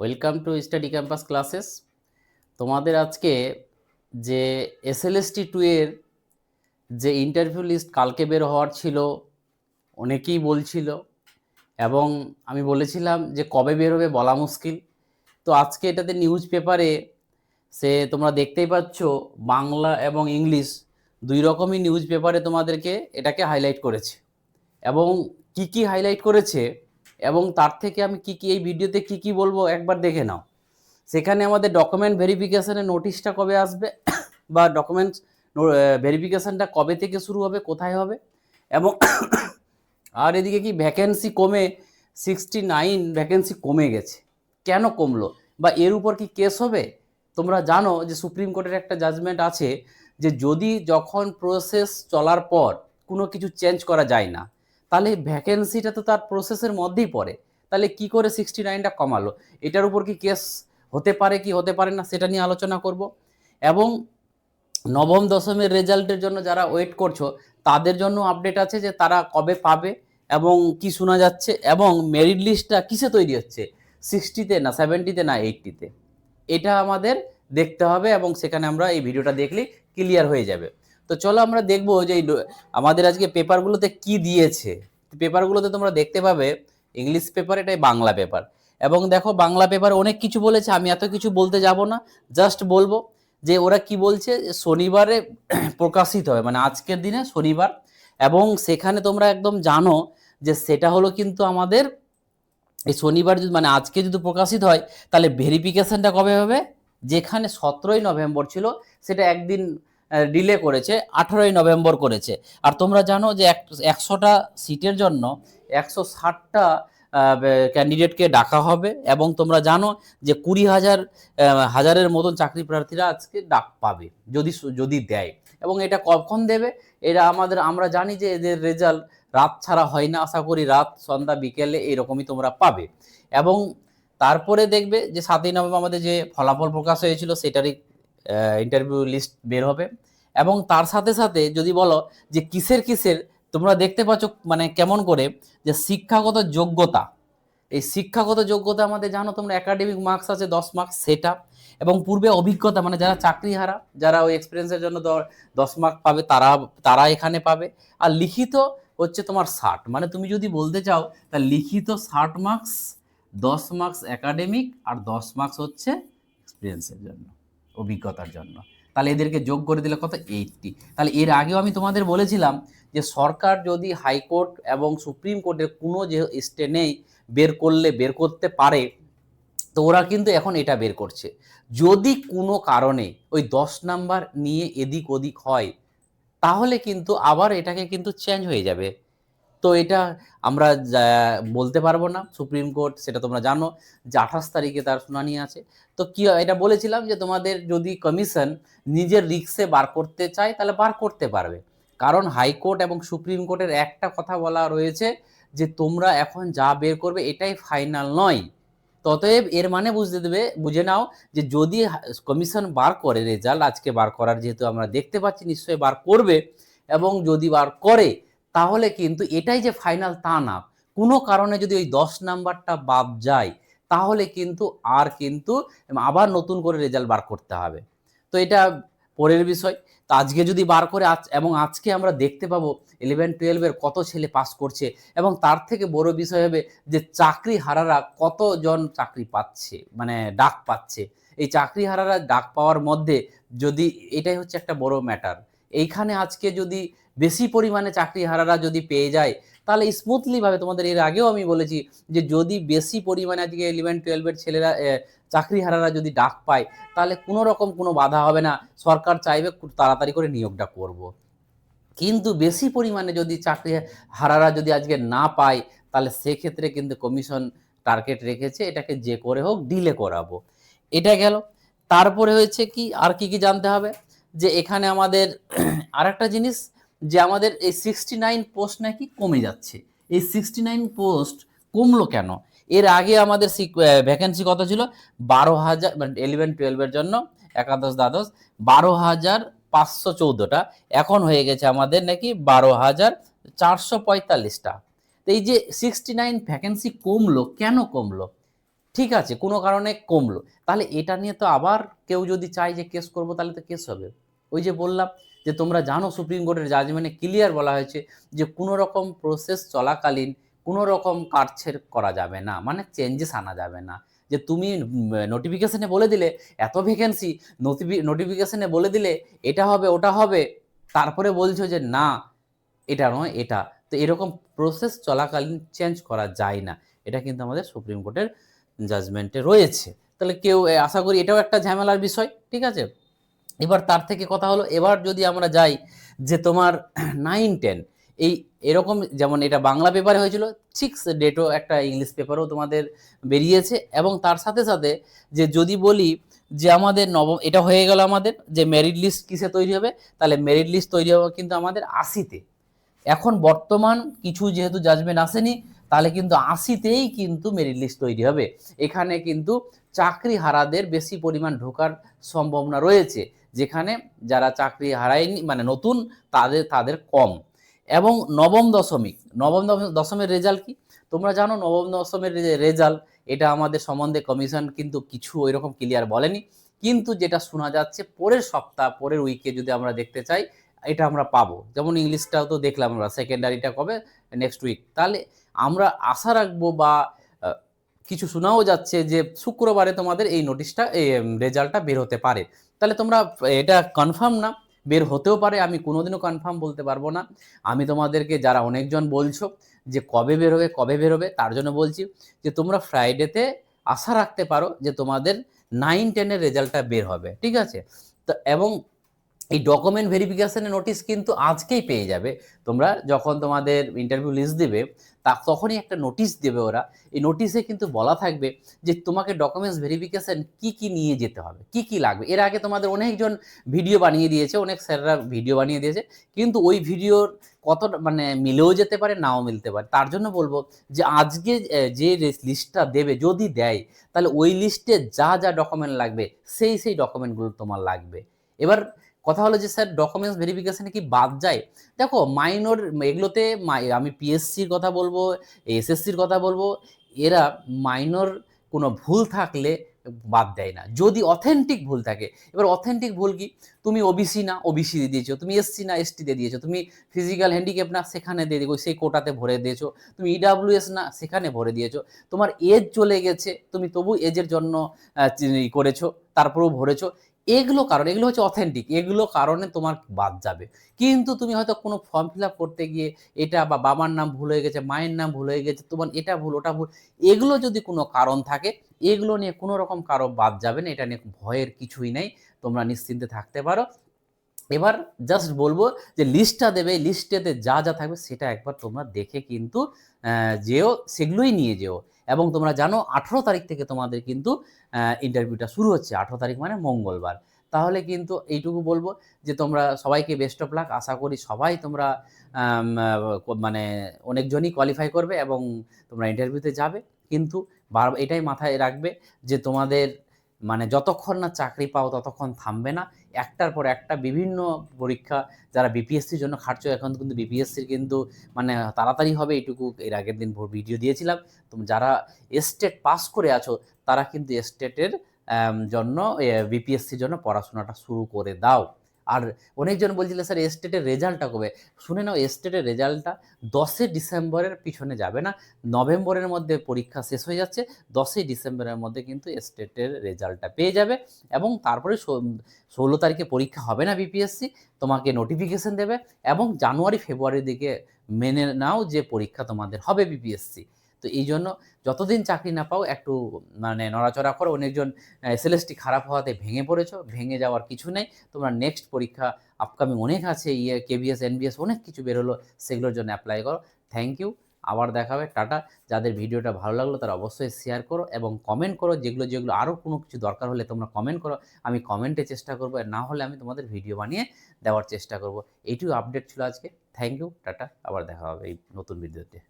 Welcome to study campus classes তোমাদের আজকে যে এসএলএসটি টু এর যে ইন্টারভিউ লিস্ট কালকে বের হওয়ার ছিল, অনেকেই বলছিল এবং আমি বলেছিলাম যে কবে বের হবে বলা মুশকিল। তো আজকে এটাতে নিউজ পেপারে সে তোমরা দেখতেই পাচ্ছ বাংলা এবং ইংলিশ দুই রকমই নিউজ পেপারে তোমাদেরকে এটাকে হাইলাইট করেছে। এবং কি কি হাইলাইট করেছে? এবং তার থেকে আমি কি কি এই ভিডিওতে কি কি বলব একবার দেখে নাও। সেখানে আমাদের ডকুমেন্ট ভেরিফিকেশনের নোটিশটা কবে আসবে বা ডকুমেন্টস ভেরিফিকেশানটা কবে থেকে শুরু হবে, কোথায় হবে? এবং আর এদিকে কি ভ্যাকেন্সি কমে সিক্সটি নাইন ভ্যাকেন্সি কমে গেছে। কেন কমলো? বা এর উপর কি কেস হবে? তোমরা জানো যে সুপ্রিম কোর্টের একটা জাজমেন্ট আছে যে যদি যখন প্রসেস চলার পর কোনো কিছু চেঞ্জ করা যায় না তাহলে ভ্যাকেন্সিটা তো তার প্রসেসের মধ্যেই পড়ে। তাহলে কি করে সিক্সটি নাইনটা কমালো? এটার উপর কি কেস হতে পারে কি হতে পারে না, সেটা নিয়ে আলোচনা করব। এবং নবম, দশমের রেজাল্টের জন্য যারা ওয়েট করছ, তাদের জন্য আপডেট আছে যে তারা কবে পাবে এবং কি শোনা যাচ্ছে এবং মেরিট লিস্টটা কিসে তৈরি হচ্ছে? সিক্সটিতে না সেভেন্টিতে না এইটটিতে এটা আমাদের দেখতে হবে এবং সেখানে আমরা এই ভিডিওটা দেখলেই ক্লিয়ার হয়ে যাবে। তো চলো আমরা দেখব যে আমাদের আজকে পেপারগুলোতে কি দিয়েছে। পেপারগুলোতে তোমরা দেখতে পাবে, ইংলিশ পেপার, এটাই বাংলা পেপার। এবং দেখো, বাংলা পেপার অনেক কিছু বলেছে, আমি এত কিছু বলতে যাব না, জাস্ট বলব যে ওরা কি বলছে, শনিবারে প্রকাশিত হবে মানে আজকের দিনে শনিবার। এবং সেখানে তোমরা একদম জানো যে সেটা হলো কিন্তু আমাদের এই শনিবার যদি মানে আজকে যদি প্রকাশিত হয়, তাহলে ভেরিফিকেশনটা কবে হবে? যেখানে সতেরোই নভেম্বর ছিল, সেটা একদিন ডিলে করেছে, আঠারোই নভেম্বর করেছে। আর তোমরা জানো যে একশোটা সিটের জন্য একশো ষাটটা ক্যান্ডিডেটকে ডাকা হবে এবং তোমরা জানো যে কুড়ি হাজার হাজারের মতন চাকরি প্রার্থীরা আজকে ডাক পাবে, যদি যদি দেয়। এবং এটা কখন দেবে? এরা আমাদের, আমরা জানি যে এদের রেজাল্ট রাত ছাড়া হয় না, আশা করি রাত সন্ধ্যা বিকেলে এরকমই তোমরা পাবে। এবং তারপরে দেখবে যে সাতই নভেম্বর আমাদের যে ফলাফল প্রকাশ হয়েছিল, সেটারই ইন্টারভিউ লিস্ট বের হবে। এবং তার সাথে সাথে যদি বলো যে কিসের কিসের, তোমরা দেখতে পাচ্ছ মানে কেমন করে যে শিক্ষাগত যোগ্যতা। এই শিক্ষাগত যোগ্যতা আমাদের জানো তোমরা একাডেমিক মার্কস আছে, দশ মার্কস সেটা। এবং পূর্বে অভিজ্ঞতা মানে যারা চাকরি হারা যারা ওই এক্সপিরিয়েন্সের জন্য দশ মার্ক পাবে, তারা তারা এখানে পাবে। আর লিখিত হচ্ছে তোমার ষাট। মানে তুমি যদি বলতে চাও, তা লিখিত ষাট মার্কস দশ মার্কস একাডেমিক আর দশ মার্কস হচ্ছে এক্সপিরিয়েন্সের জন্য। অভিজ্ঞতার জন্য। তাহলে এদেরকে যোগ করে দিলে কত? এইটটি। তাহলে এর আগেও আমি তোমাদের বলেছিলাম যে সরকার যদি হাইকোর্ট এবং সুপ্রিম কোর্টের কোনো যে স্টে নেই, বের করলে, বের করতে পারে, তো ওরা কিন্তু এখন এটা বের করছে। যদি কোনো কারণে ওই দশ নাম্বার নিয়ে এদিক ওদিক হয়, তাহলে কিন্তু আবার এটাকে কিন্তু চেঞ্জ হয়ে যাবে। তো এটা আমরা বলতে পারব না, সুপ্রিম কোর্ট সেটা তোমরা জানো যে আঠাশ তারিখে তার শুনানি আছে তো কি? এটা বলেছিলাম যে তোমাদের যদি কমিশন নিজের রিক্সে বার করতে চায় তাহলে বার করতে পারবে কারণ হাইকোর্ট এবং সুপ্রিম কোর্টের একটা কথা বলা রয়েছে যে তোমরা এখন যা বের করবে এটাই ফাইনাল নয় ততএব এর মানে বুঝতে দেবে, বুঝে নাও যে যদি কমিশন বার করে রেজাল্ট, আজকে বার করার যেহেতু আমরা দেখতে পাচ্ছি নিশ্চয়ই বার করবে এবং যদি বার করে তাহলে কিন্তু এটাই যে ফাইনাল তা না। কোনো কারণে যদি ওই দশ নাম্বারটা বাদ যায়, তাহলে কিন্তু আর কিন্তু আবার নতুন করে রেজাল্ট বার করতে হবে। তো এটা পরের বিষয়। তো আজকে যদি বার করে আজ এবং আজকে আমরা দেখতে পাবো ইলেভেন টুয়েলভের কত ছেলে পাস করছে এবং তার থেকে বড় বিষয় হবে যে চাকরি হারারা কতজন চাকরি পাচ্ছে মানে ডাক পাচ্ছে। এই চাকরি হারারা ডাক পাওয়ার মধ্যে যদি এটাই হচ্ছে একটা বড় ম্যাটার এইখানে আজকে যদি বেশি পরিমাণে চাকরি হারারা যদি পেয়ে যায়, তাহলে স্মুথলিভাবে তোমাদের এর আগেও আমি বলেছি যে যদি বেশি পরিমাণে আজকে ইলেভেন টুয়েলভের ছেলেরা চাকরি হারারা যদি ডাক পায়, তাহলে কোনো রকম কোনো বাধা হবে না। সরকার চাইবে তাড়াতাড়ি করে নিয়োগটা করব। কিন্তু বেশি পরিমাণে যদি চাকরি হারারা যদি আজকে না পায়, তাহলে সেক্ষেত্রে কিন্তু কমিশন টার্গেট রেখেছে, এটাকে যে করে হোক ডিলে করাবো। এটা গেল। তারপরে হয়েছে কি, আর কি কি জানতে হবে? যে এখানে আমাদের আরেকটা জিনিস যে আমাদের এই সিক্সটি নাইন পোস্ট নাকি কমে যাচ্ছে। এই সিক্সটি নাইন পোস্ট কমলো কেন? এর আগে আমাদের ভ্যাকেন্সি কত ছিল? বারো হাজার মানে ইলেভেন টুয়েলভের জন্য একাদশ, দ্বাদশ, বারো হাজার পাঁচশো চৌদ্দটা। এখন হয়ে গেছে আমাদের নাকি বারো হাজার চারশো পঁয়তাল্লিশটা। তো এই যে সিক্সটি নাইন ভ্যাকেন্সি কমলো, কেন কমলো? ঠিক আছে, কোনো কারণে কমলো। তাহলে এটা নিয়ে তো আবার কেউ যদি চায় যে কেস করব, তাহলে তো কেস হবে। ওই যে বললাম যে তোমরা জানো সুপ্রিম কোর্টের জাজমেন্টে ক্লিয়ার বলা হয়েছে যে কোনো রকম প্রসেস চলাকালীন কোনো রকম কাটছেড় করা যাবে না মানে চেঞ্জেস আনা যাবে না। যে তুমি নোটিফিকেশনে বলে দিলে, এত ভ্যাকেন্সি নোটিফিকেশনে বলে দিলে, এটা হবে, ওটা হবে, তারপরে বলছো যে না, এটা নয়, এটা। তো এরকম প্রসেস চলাকালীন চেঞ্জ করা যায় না। এটা কিন্তু আমাদের সুপ্রিম কোর্টের জাজমেন্টে রয়েছে। তাহলে কেউ আশা করি এটাও একটা ঝামেলার বিষয়, ঠিক আছে? এবার তার থেকে কথা হলো, এবার যদি আমরা যাই যে তোমার নাইন টেন এই এরকম যেমন এটা বাংলা পেপারে হয়েছিল সিক্স ডেটও একটা ইংলিশ পেপারও তোমাদের বেরিয়েছে এবং তার সাথে সাথে যে যদি বলি যে আমাদের নবম, এটা হয়ে গেল আমাদের যে মেরিট লিস্ট কিসে তৈরি হবে, তাহলে মেরিট লিস্ট তৈরি হবে কিন্তু আমাদের আশিতে। এখন বর্তমান কিছু যেহেতু জাজমেন্ট আসেনি তাহলে কিন্তু আশিতেই কিন্তু মেরিট লিস্ট তৈরি হবে। এখানে কিন্তু চাকরি হারাদের বেশি পরিমাণ ঢোকার সম্ভাবনা রয়েছে, যেখানে যারা চাকরি হারায়নি মানে নতুন, তাদের তাদের কম। এবং নবম দশমিক, নবম দশম- দশমের রেজাল্ট কি? তোমরা জানো নবম দশমের রেজাল্ট এটা আমাদের সম্বন্ধে কমিশন কিন্তু কিছু ওইরকম ক্লিয়ার বলেনি। কিন্তু যেটা শোনা যাচ্ছে, পরের সপ্তাহ, পরের উইকে যদি আমরা দেখতে চাই এটা আমরা পাবো। যেমন ইংলিশটাও তো দেখলাম আমরা, সেকেন্ডারিটা কবে? নেক্সট উইক তাহলে আমরা আশা রাখব বা কিছু শোনাও যাচ্ছে যে শুক্রবারে তোমাদের এই নোটিশটা এই রেজাল্টটা বের হতে পারে। তাহলে তোমরা, এটা কনফার্ম না, বের হতেও পারে। আমি কোনোদিনও কনফার্ম বলতে পারব না। আমি তোমাদেরকে যারা অনেকজন বলছো যে কবে বেরোবে কবে বেরোবে তার জন্য বলছি যে তোমরা ফ্রাইডেতে আশা রাখতে পারো যে তোমাদের নাইন টেনের রেজাল্টটা বের হবে। ঠিক আছে? তো, এবং এই ডকুমেন্ট ভেরিফিকেশনের নোটিশ কিন্তু আজকেই পেয়ে যাবে। তোমরা যখন তোমাদের ইন্টারভিউ লিস্ট দেবে, তা তখনই একটা নোটিশ দেবে ওরা। এই নোটিশে কিন্তু বলা থাকবে যে তোমাকে ডকুমেন্টস ভেরিফিকেশন কি কি নিয়ে যেতে হবে, কি কি লাগবে। এর আগে তোমাদের অনেকজন ভিডিও বানিয়ে দিয়েছে, অনেক স্যাররা ভিডিও বানিয়ে দিয়েছে, কিন্তু ওই ভিডিওর কত মানে মিলেও যেতে পারে, নাও মিলতে পারে। তার জন্য বলব যে আজকে যে লিস্টটা দেবে, যদি দেয়, তাহলে ওই লিস্টে যা যা ডকুমেন্ট লাগবে, সেই সেই ডকুমেন্টগুলো তোমার লাগবে। এবার কথা হলো যে, স্যার ডকুমেন্টস ভেরিফিকেশানে কি বাদ যায়? দেখো মাইনর এগুলোতে আমি পিএসসির কথা বলব এসএসসির কথা বলব, এরা মাইনর কোনো ভুল থাকলে বাদ দেয় না। যদি অথেন্টিক ভুল থাকে, এবার অথেন্টিক ভুল কি? তুমি ওবিসি না ওবিসি দিয়ে দিয়েছ, তুমি এসসি না এসটি দিয়ে দিয়েছ, তুমি ফিজিক্যাল হ্যান্ডিক্যাপ না, সেখানে দিয়ে দিয়েছ, সেই কোটাতে ভরে দিয়েছ, তুমি ইডাব্লিউএস না, সেখানে ভরে দিয়েছ, তোমার এজ চলে গেছে, তুমি তবু এজের জন্য করেছ, তারপরেও ভরেছো এগুলো কারণ, এগুলো হচ্ছে অথেন্টিক এগুলো কারণে তোমার বাদ যাবে। কিন্তু তুমি হয়তো কোনো ফর্ম ফিল আপ করতে গিয়ে এটা বা বাবার নাম ভুল হয়ে গেছে, মায়ের নাম ভুল হয়ে গেছে, তোমার এটা ভুল, ওটা ভুল, এগুলো যদি কোনো কারণ থাকে, এগুলো নিয়ে কোনো রকম কারও বাদ যাবে না, এটা নিয়ে ভয়ের কিছুই নেই, তোমরা নিশ্চিন্তে থাকতে পারো। এবার জাস্ট বলব যে লিস্টটা দেবে লিস্টেতে যা যা থাকবে সেটা একবার তোমরা দেখে কিন্তু যেও, সেগুলোই নিয়ে যেও। এবং তোমরা জানো আঠেরো তারিখ থেকে তোমাদের কিন্তু ইন্টারভিউটা শুরু হচ্ছে। আঠেরো তারিখ মানে মঙ্গলবার। তাহলে কিন্তু এইটুকু বলব যে তোমরা সবাইকে বেস্ট অফ লাক আশা করি সবাই তোমরা মানে অনেকজনই কোয়ালিফাই করবে এবং তোমরা ইন্টারভিউতে যাবে। কিন্তু বার, এটাই মাথায় রাখবে যে তোমাদের মানে যতক্ষণ না চাকরি পাও ততক্ষণ থামবে না। একটার পর একটা বিভিন্ন পরীক্ষা, যারা বিপিএসসির জন্য খাটছ, এখন কিন্তু বিপিএসসির কিন্তু মানে তাড়াতাড়ি হবে, এইটুকু এর আগের দিন ভিডিও দিয়েছিলাম। তো যারা স্টেট পাস করে আছো, তারা কিন্তু স্টেটের জন্য বিপিএসসির জন্য পড়াশোনাটা শুরু করে দাও। আর অনেকজন বলছিল, স্যার এস্টেটের রেজাল্টটা কবে? শুনে নাও এস্টেটের রেজাল্টটা দশই ডিসেম্বরের পিছনে যাবে না, নভেম্বরের মধ্যে পরীক্ষা শেষ হয়ে যাচ্ছে, দশই ডিসেম্বরের মধ্যে কিন্তু স্টেটের রেজাল্টটা পেয়ে যাবে এবং তারপরে ষোলো তারিখে পরীক্ষা হবে না বিপিএসসি তোমাকে নোটিফিকেশন দেবে এবং জানুয়ারি, ফেব্রুয়ারির দিকে মেনে নাও যে পরীক্ষা তোমাদের হবে বিপিএসসি তো এই জন্য যতদিন চাকরি না পাও, একটু মানে নড়াচড়া করো। অনেকজন এসএলএসটি খারাপ হওয়াতে ভেঙে পড়েছো, ভেঙে যাওয়ার কিছু নেই। তোমরা নেক্সট পরীক্ষা আপকামিং অনেক আছে ইয়ে কেবিএস এনবিএস অনেক কিছু বেরোলো সেগুলোর জন্য অ্যাপ্লাই করো। থ্যাংক ইউ আবার দেখা হবে। টাটা। যাদের ভিডিওটা ভালো লাগল, তারা অবশ্যই শেয়ার করো এবং কমেন্ট করো। যেগুলো যেগুলো আরও কোনো কিছু দরকার হলে তোমরা কমেন্ট করো। আমি কমেন্টে চেষ্টা করব, আর না হলে আমি তোমাদের ভিডিও বানিয়ে দেওয়ার চেষ্টা করব। এইটুকু আপডেট ছিল আজকে। Thank you tata. আবার দেখা হবে এই নতুন ভিডিওতে